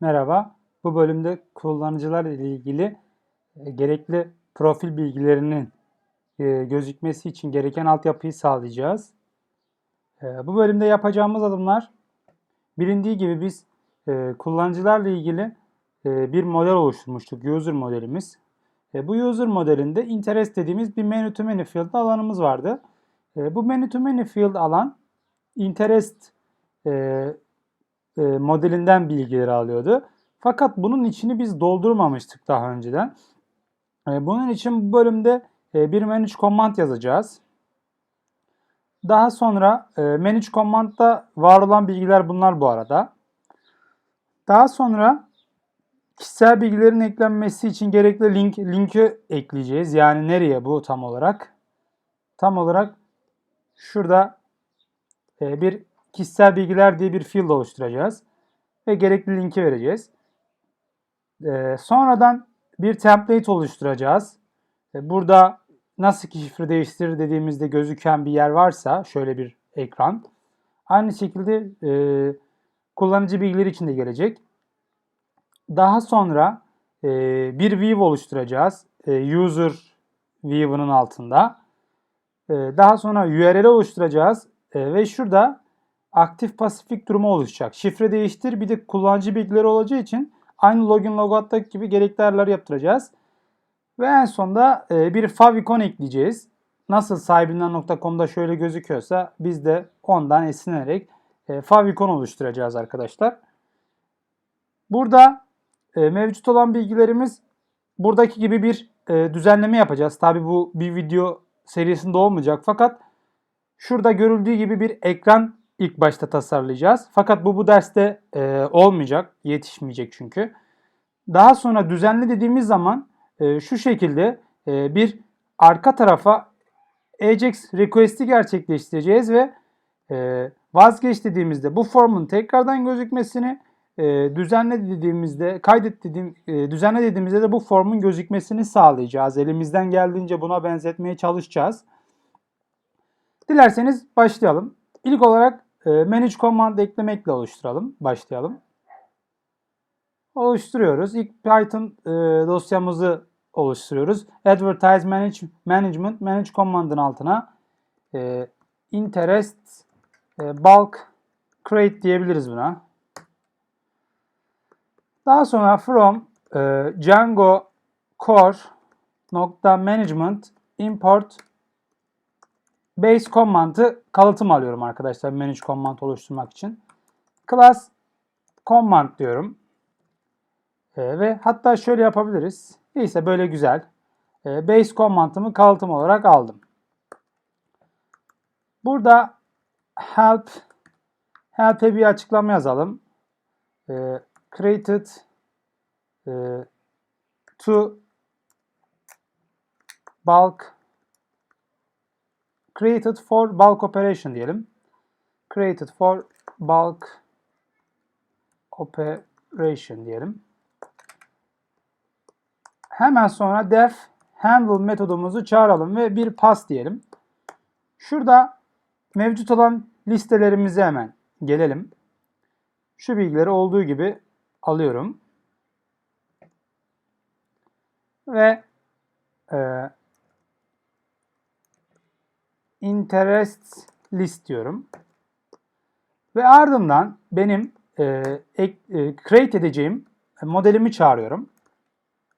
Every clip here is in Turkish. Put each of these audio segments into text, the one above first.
Merhaba. Bu bölümde kullanıcılar ile ilgili e, gerekli profil bilgilerinin e, gözükmesi için gereken altyapıyı sağlayacağız. E, Bu bölümde yapacağımız adımlar bilindiği gibi biz kullanıcılarla ilgili bir model oluşturmuştuk. User modelimiz. Bu user modelinde interest dediğimiz bir many to many field alanımız vardı. Bu many to many field alan interest e, modelinden bilgileri alıyordu. Fakat bunun içini biz doldurmamıştık daha önceden. E, bunun için bu bölümde e, bir manage command yazacağız. Daha sonra e, manage command'da var olan bilgiler bunlar bu arada. Daha sonra kişisel bilgilerin eklenmesi için gerekli link linki ekleyeceğiz. Yani nereye bu tam olarak? Tam olarak şurada e, bir kişisel bilgiler diye bir field oluşturacağız ve gerekli linki vereceğiz. E, sonradan bir template oluşturacağız. E, burada nasıl ki şifre değiştirir dediğimizde gözüken bir yer varsa şöyle bir ekran. Aynı şekilde e, kullanıcı bilgileri için de gelecek. Daha sonra e, bir view oluşturacağız. E, user view'ının altında. E, daha sonra URL oluşturacağız. E, ve şurada aktif pasifik durumu oluşacak. Şifre değiştir bir de kullanıcı bilgileri olacağı için aynı login logout'taki gibi gerekli ayarları yaptıracağız. Ve en sonda e, bir favicon ekleyeceğiz. Nasıl sahibinden.com'da şöyle gözüküyorsa biz de ondan esinlenerek e, favicon oluşturacağız arkadaşlar. Burada e, mevcut olan bilgilerimiz buradaki gibi bir düzenleme yapacağız. Tabi bu bir video serisinde olmayacak fakat şurada görüldüğü gibi bir ekran ilk başta tasarlayacağız. Fakat bu bu derste e, olmayacak, yetişmeyecek çünkü. Daha sonra düzenli dediğimiz zaman e, şu şekilde e, bir arka tarafa Ajax request'i gerçekleştireceğiz ve e, vazgeç dediğimizde bu formun tekrardan gözükmesini e, düzenle dediğimizde kaydet dediğim e, düzenle dediğimizde de bu formun gözükmesini sağlayacağız. Elimizden geldiğince buna benzetmeye çalışacağız. Dilerseniz başlayalım. İlk olarak manage command eklemekle oluşturalım. Başlayalım. Oluşturuyoruz. İlk Python e, dosyamızı oluşturuyoruz. Advertise manage, Management Manage Command'ın altına e, interest e, bulk create diyebiliriz buna. Daha sonra from e, Django core nokta management import base command'ı kalıtım alıyorum arkadaşlar manage command oluşturmak için. Class command diyorum. E, ve hatta şöyle yapabiliriz. Neyse böyle güzel. E, base command'ımı kalıtım olarak aldım. Burada help help'e bir açıklama yazalım. E, created e, to bulk created for bulk operation diyelim. Created for bulk operation diyelim. Hemen sonra def handle metodumuzu çağıralım ve bir pass diyelim. Şurada mevcut olan listelerimize hemen gelelim. Şu bilgileri olduğu gibi alıyorum. Ve e, interest list diyorum. Ve ardından benim e, e, create edeceğim modelimi çağırıyorum.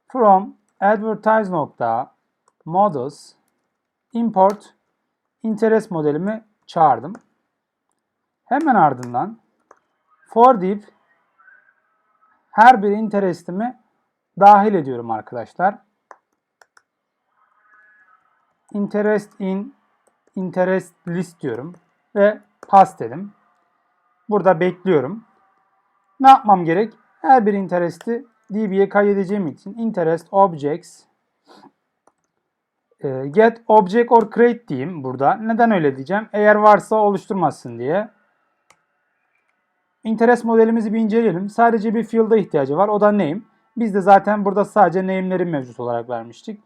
From advertise nokta models import interest modelimi çağırdım. Hemen ardından for deyip her bir interestimi dahil ediyorum arkadaşlar. Interest in interest list diyorum ve pass dedim. Burada bekliyorum. Ne yapmam gerek? Her bir interest'i DB'ye kaydedeceğim için interest objects e, get object or create diyeyim burada. Neden öyle diyeceğim? Eğer varsa oluşturmasın diye. Interest modelimizi bir inceleyelim. Sadece bir field'a ihtiyacı var. O da name. Biz de zaten burada sadece name'leri mevcut olarak vermiştik.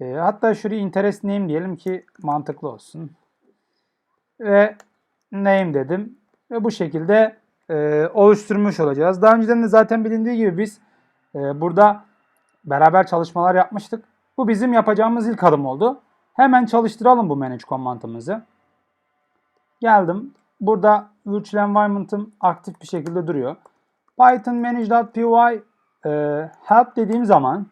E, hatta şuraya interest name diyelim ki mantıklı olsun. Ve name dedim. Ve bu şekilde e, oluşturmuş olacağız. Daha önceden de zaten bilindiği gibi biz e, burada beraber çalışmalar yapmıştık. Bu bizim yapacağımız ilk adım oldu. Hemen çalıştıralım bu manage komandımızı. Geldim. Burada virtual environment'ım aktif bir şekilde duruyor. Python manage.py e, help dediğim zaman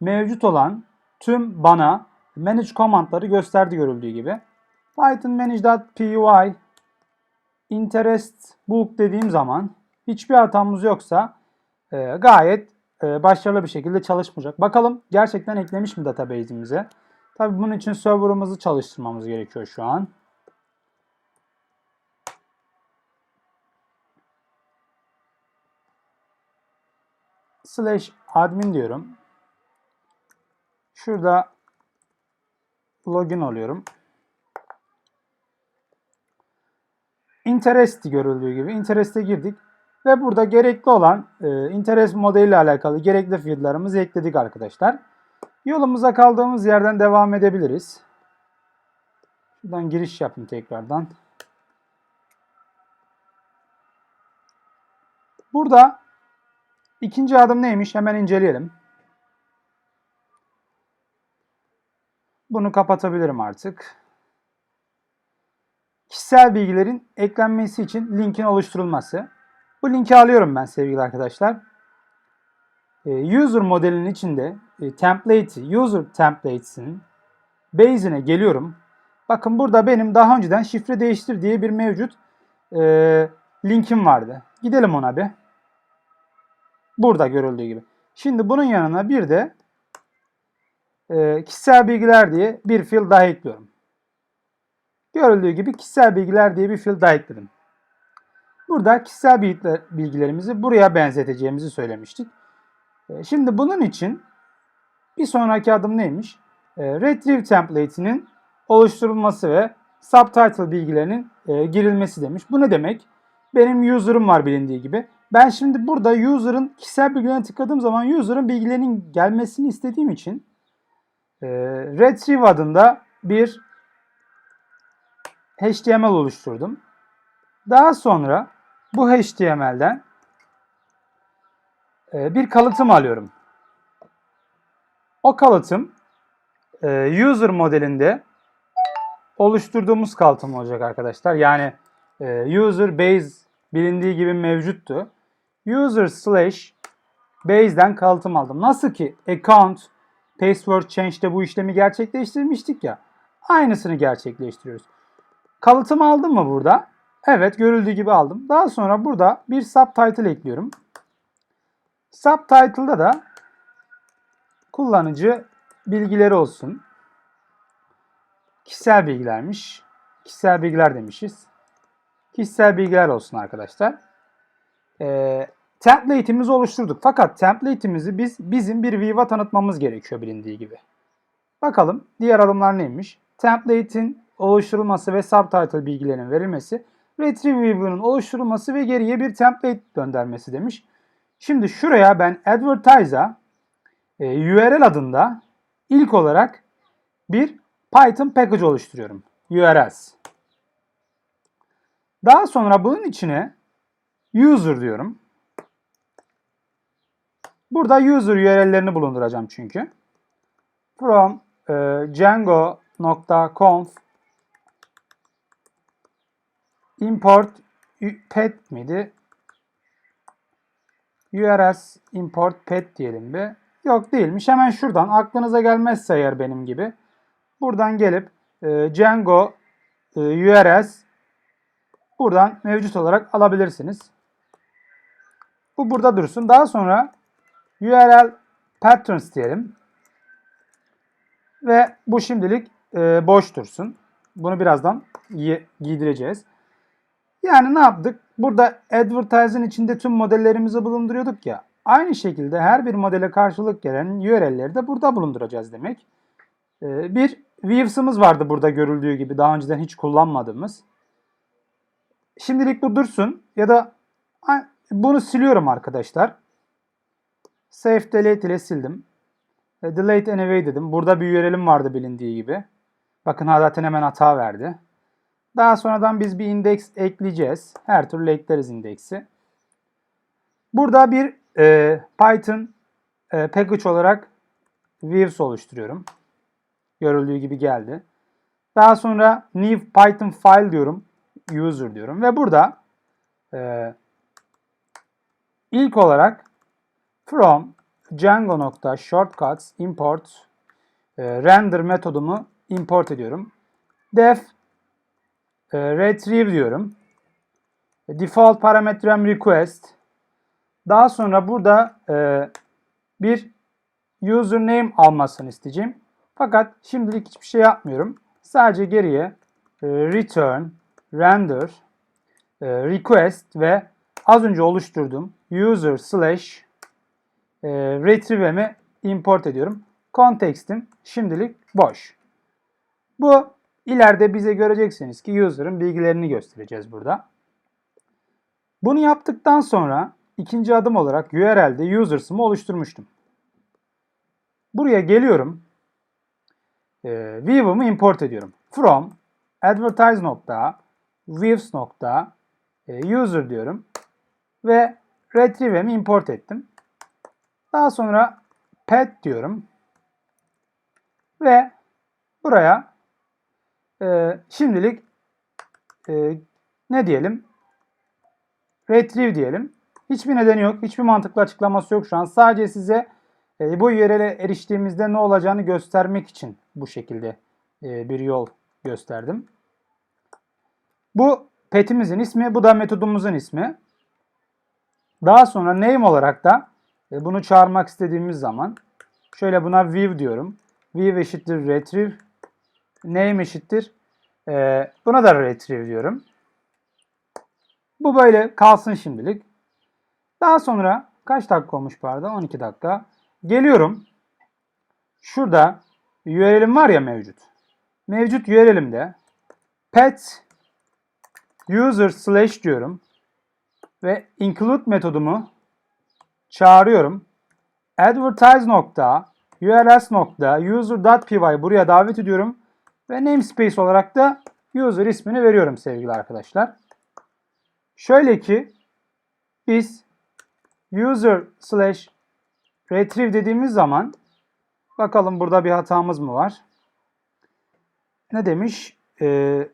mevcut olan tüm bana manage komandları gösterdi görüldüğü gibi. Python manage.py interest book dediğim zaman hiçbir hatamız yoksa e, gayet e, başarılı bir şekilde çalışmayacak. Bakalım gerçekten eklemiş mi database'imize? Tabii bunun için server'ımızı çalıştırmamız gerekiyor şu an. Slash admin diyorum. Şurada login oluyorum. Interest görüldüğü gibi Interest'e girdik. Ve burada gerekli olan e, interest modeliyle alakalı gerekli field'larımızı ekledik arkadaşlar. Yolumuza kaldığımız yerden devam edebiliriz. Şuradan giriş yapayım tekrardan. Burada ikinci adım neymiş? Hemen inceleyelim. Bunu kapatabilirim artık. Kişisel bilgilerin eklenmesi için linkin oluşturulması. Bu linki alıyorum ben sevgili arkadaşlar. Ee, user modelinin içinde e, template'i, user templates'in base'ine geliyorum. Bakın burada benim daha önceden şifre değiştir diye bir mevcut e, linkim vardı. Gidelim ona bir. Burada görüldüğü gibi. Şimdi bunun yanına bir de e, kişisel bilgiler diye bir field daha ekliyorum. Görüldüğü gibi kişisel bilgiler diye bir field daha ekledim. Burada kişisel bilgilerimizi buraya benzeteceğimizi söylemiştik. E, şimdi bunun için bir sonraki adım neymiş? E, Retrieve template'inin oluşturulması ve subtitle bilgilerinin e, girilmesi demiş. Bu ne demek? Benim user'ım var bilindiği gibi. Ben şimdi burada user'ın kişisel bilgilerine tıkladığım zaman user'ın bilgilerinin gelmesini istediğim için Retrieve adında bir HTML oluşturdum. Daha sonra bu HTML'den e, bir kalıtım alıyorum. O kalıtım e, user modelinde oluşturduğumuz kalıtım olacak arkadaşlar. Yani e, user base bilindiği gibi mevcuttu. User slash base'den kalıtım aldım. Nasıl ki account password change'de bu işlemi gerçekleştirmiştik ya. Aynısını gerçekleştiriyoruz. Kalıtım aldım mı burada? Evet görüldüğü gibi aldım. Daha sonra burada bir subtitle ekliyorum. Subtitle'da da kullanıcı bilgileri olsun. Kişisel bilgilermiş. Kişisel bilgiler demişiz. Kişisel bilgiler olsun arkadaşlar. Ee, template'imizi oluşturduk. Fakat template'imizi biz bizim bir view'a tanıtmamız gerekiyor bilindiği gibi. Bakalım diğer adımlar neymiş? Template'in oluşturulması ve subtitle bilgilerinin verilmesi retrieve view'unun oluşturulması ve geriye bir template göndermesi demiş. Şimdi şuraya ben advertise'a e, URL adında ilk olarak bir Python package oluşturuyorum. URLs. Daha sonra bunun içine user diyorum. Burada user URL'lerini bulunduracağım çünkü. From e, django.conf import pet miydi? URS import pet diyelim bir. Yok değilmiş. Hemen şuradan aklınıza gelmezse eğer benim gibi. Buradan gelip e, Django e, URS buradan mevcut olarak alabilirsiniz. Bu burada dursun. Daha sonra URL patterns diyelim. Ve bu şimdilik e, boş dursun. Bunu birazdan giydireceğiz. Yani ne yaptık? Burada advertise'ın içinde tüm modellerimizi bulunduruyorduk ya. Aynı şekilde her bir modele karşılık gelen URL'leri de burada bulunduracağız demek. Ee, bir views'ımız vardı burada görüldüğü gibi daha önceden hiç kullanmadığımız. Şimdilik bu dursun ya da bunu siliyorum arkadaşlar. Save delete ile sildim. E, delete anyway dedim. Burada bir URL'im vardı bilindiği gibi. Bakın zaten hemen hata verdi. Daha sonradan biz bir indeks ekleyeceğiz. Her türlü ekleriz indeksi. Burada bir e, Python e, package olarak Views oluşturuyorum. Görüldüğü gibi geldi. Daha sonra new Python file diyorum. User diyorum. Ve burada e, ilk olarak from Django.shortcuts import e, render metodumu import ediyorum. def e, retrieve diyorum. Default parametrem request. Daha sonra burada e, bir username almasını isteyeceğim. Fakat şimdilik hiçbir şey yapmıyorum. Sadece geriye e, return, render, e, request ve az önce oluşturduğum user slash e, retrieve'imi import ediyorum. Context'im şimdilik boş. Bu ileride bize göreceksiniz ki user'ın bilgilerini göstereceğiz burada. Bunu yaptıktan sonra ikinci adım olarak URL'de users'ımı oluşturmuştum. Buraya geliyorum. E, View'ımı import ediyorum. From advertise nokta views nokta e, user diyorum. Ve retrieve'imi import ettim. Daha sonra pet diyorum. Ve buraya e, şimdilik e, ne diyelim? Retrieve diyelim. Hiçbir nedeni yok. Hiçbir mantıklı açıklaması yok şu an. Sadece size e, bu URL'e eriştiğimizde ne olacağını göstermek için bu şekilde e, bir yol gösterdim. Bu petimizin ismi, bu da metodumuzun ismi. Daha sonra name olarak da e, bunu çağırmak istediğimiz zaman şöyle buna view diyorum. View eşittir retrieve. Name eşittir. E, buna da retrieve diyorum. Bu böyle kalsın şimdilik. Daha sonra kaç dakika olmuş pardon? 12 dakika. Geliyorum. Şurada URL'im var ya mevcut. Mevcut URL'imde pet user slash diyorum ve include metodumu çağırıyorum. Advertise nokta urls nokta user.py buraya davet ediyorum ve namespace olarak da user ismini veriyorum sevgili arkadaşlar. Şöyle ki biz user slash retrieve dediğimiz zaman bakalım burada bir hatamız mı var? Ne demiş? Ee,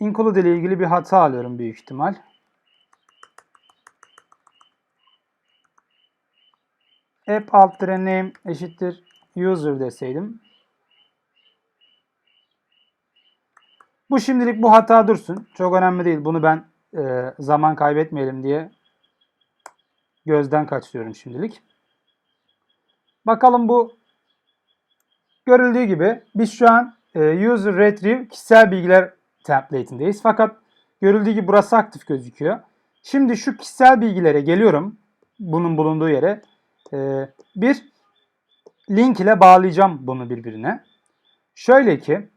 include ile ilgili bir hata alıyorum büyük ihtimal. App alt name eşittir user deseydim. Bu şimdilik bu hata dursun. Çok önemli değil. Bunu ben e, zaman kaybetmeyelim diye gözden kaçırıyorum şimdilik. Bakalım bu görüldüğü gibi biz şu an e, user retrieve kişisel bilgiler template'indeyiz. Fakat görüldüğü gibi burası aktif gözüküyor. Şimdi şu kişisel bilgilere geliyorum. Bunun bulunduğu yere. E, bir link ile bağlayacağım bunu birbirine. Şöyle ki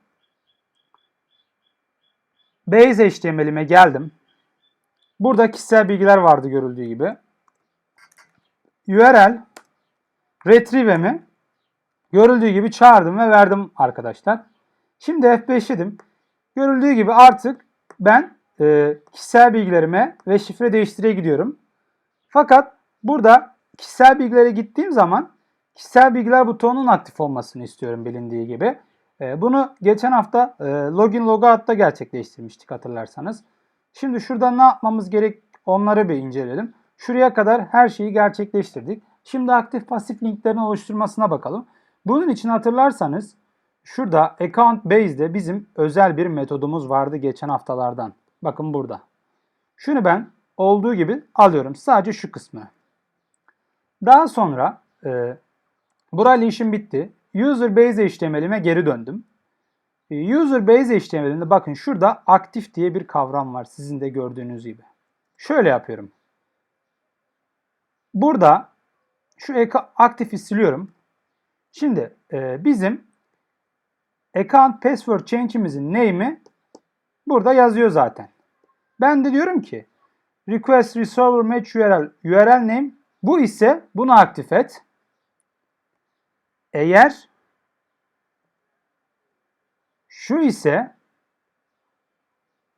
Base HTML'ime geldim. Burada kişisel bilgiler vardı görüldüğü gibi. URL retrieve'imi görüldüğü gibi çağırdım ve verdim arkadaşlar. Şimdi F5'ledim. Görüldüğü gibi artık ben e, kişisel bilgilerime ve şifre değiştire gidiyorum. Fakat burada kişisel bilgilere gittiğim zaman kişisel bilgiler butonunun aktif olmasını istiyorum bilindiği gibi. E, bunu geçen hafta e, login logout'ta gerçekleştirmiştik hatırlarsanız. Şimdi şurada ne yapmamız gerek onları bir inceleyelim. Şuraya kadar her şeyi gerçekleştirdik. Şimdi aktif pasif linklerin oluşturmasına bakalım. Bunun için hatırlarsanız şurada account base'de bizim özel bir metodumuz vardı geçen haftalardan. Bakın burada. Şunu ben olduğu gibi alıyorum. Sadece şu kısmı. Daha sonra e, burayla işim bitti. User base HTML'ime geri döndüm. E, User base HTML'inde bakın şurada aktif diye bir kavram var sizin de gördüğünüz gibi. Şöyle yapıyorum. Burada şu aktifi siliyorum. Şimdi e, bizim account password change'imizin name'i burada yazıyor zaten. Ben de diyorum ki request resolver match URL URL name bu ise bunu aktif et. Eğer şu ise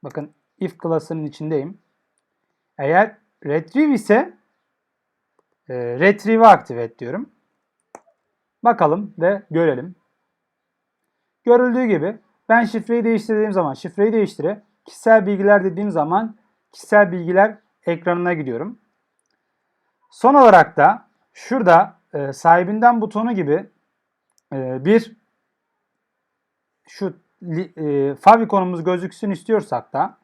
Bakın if class'ının içindeyim. Eğer retrieve ise e, retrieve'i aktive et diyorum. Bakalım ve görelim. Görüldüğü gibi ben şifreyi değiştirdiğim zaman şifreyi değiştire, kişisel bilgiler dediğim zaman kişisel bilgiler ekranına gidiyorum. Son olarak da şurada e, sahibinden butonu gibi e, bir şu e, favicon gözüksün istiyorsak da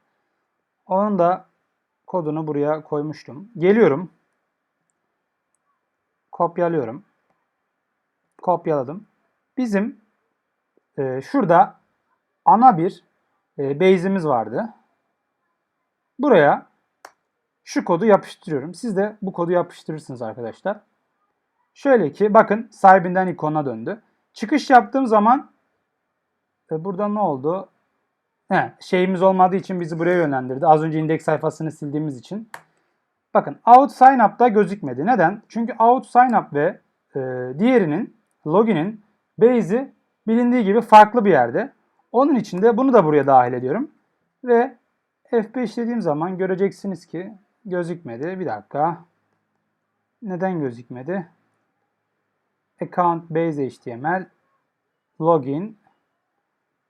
onun da kodunu buraya koymuştum. Geliyorum. Kopyalıyorum. Kopyaladım. Bizim e, şurada ana bir e, base'imiz vardı. Buraya şu kodu yapıştırıyorum. Siz de bu kodu yapıştırırsınız arkadaşlar. Şöyle ki bakın sahibinden ikonuna döndü. Çıkış yaptığım zaman e, burada ne oldu? He, şeyimiz olmadığı için bizi buraya yönlendirdi. Az önce indeks sayfasını sildiğimiz için. Bakın out sign up'ta gözükmedi. Neden? Çünkü out sign up ve e, diğerinin login'in base'i bilindiği gibi farklı bir yerde. Onun için de bunu da buraya dahil ediyorum. Ve F5 dediğim zaman göreceksiniz ki gözükmedi. Bir dakika. Neden gözükmedi? Account base HTML login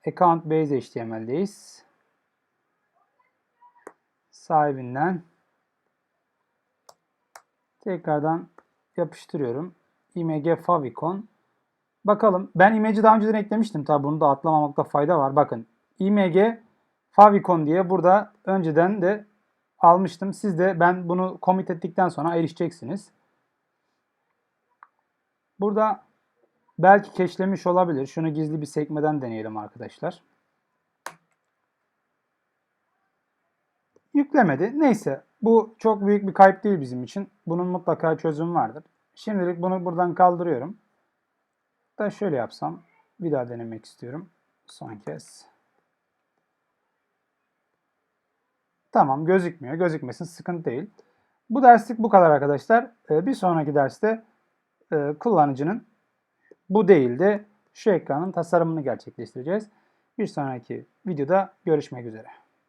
account base HTML'deyiz. Sahibinden tekrardan yapıştırıyorum. img favicon Bakalım. Ben image'i daha önceden eklemiştim. Tabi bunu da atlamamakta fayda var. Bakın. img favicon diye burada önceden de almıştım. Siz de ben bunu commit ettikten sonra erişeceksiniz. Burada belki keşlemiş olabilir. Şunu gizli bir sekmeden deneyelim arkadaşlar. Yüklemedi. Neyse. Bu çok büyük bir kayıp değil bizim için. Bunun mutlaka çözümü vardır. Şimdilik bunu buradan kaldırıyorum. Da şöyle yapsam. Bir daha denemek istiyorum. Son kez. Tamam gözükmüyor. Gözükmesin sıkıntı değil. Bu derslik bu kadar arkadaşlar. Ee, Bir sonraki derste e, kullanıcının bu değil de şu ekranın tasarımını gerçekleştireceğiz. Bir sonraki videoda görüşmek üzere.